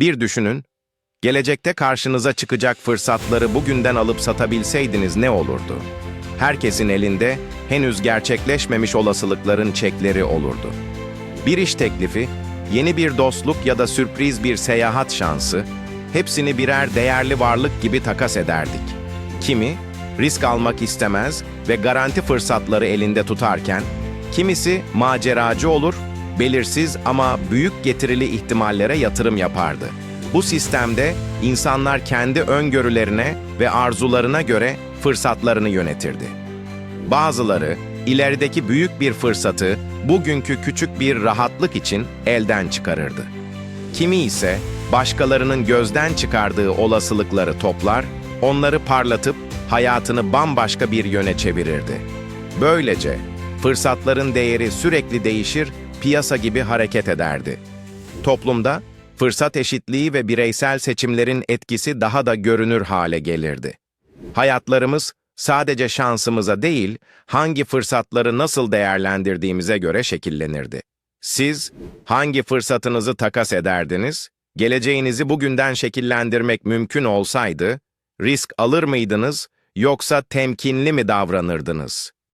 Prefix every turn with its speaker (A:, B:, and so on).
A: Bir düşünün, gelecekte karşınıza çıkacak fırsatları bugünden alıp satabilseydiniz ne olurdu? Herkesin elinde henüz gerçekleşmemiş olasılıkların çekleri olurdu. Bir iş teklifi, yeni bir dostluk ya da sürpriz bir seyahat şansı, hepsini birer değerli varlık gibi takas ederdik. Kimi, risk almak istemez ve garanti fırsatları elinde tutarken, kimisi maceracı olur, belirsiz ama büyük getirili ihtimallere yatırım yapardı. Bu sistemde insanlar kendi öngörülerine ve arzularına göre fırsatlarını yönetirdi. Bazıları ilerideki büyük bir fırsatı bugünkü küçük bir rahatlık için elden çıkarırdı. Kimi ise başkalarının gözden çıkardığı olasılıkları toplar, onları parlatıp hayatını bambaşka bir yöne çevirirdi. Böylece fırsatların değeri sürekli değişir, piyasa gibi hareket ederdi. Toplumda fırsat eşitliği ve bireysel seçimlerin etkisi daha da görünür hale gelirdi. Hayatlarımız sadece şansımıza değil, hangi fırsatları nasıl değerlendirdiğimize göre şekillenirdi. Siz hangi fırsatınızı takas ederdiniz? Geleceğinizi bugünden şekillendirmek mümkün olsaydı, risk alır mıydınız yoksa temkinli mi davranırdınız?